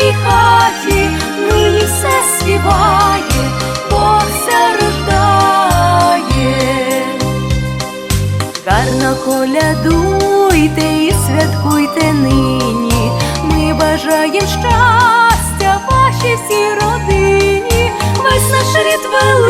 у вашій хаті нині все співає, Бог ся рождає. Гарно колядуйте і святкуйте нині. Ми бажаєм щастя вашій всій родині. Весь наш рід великий,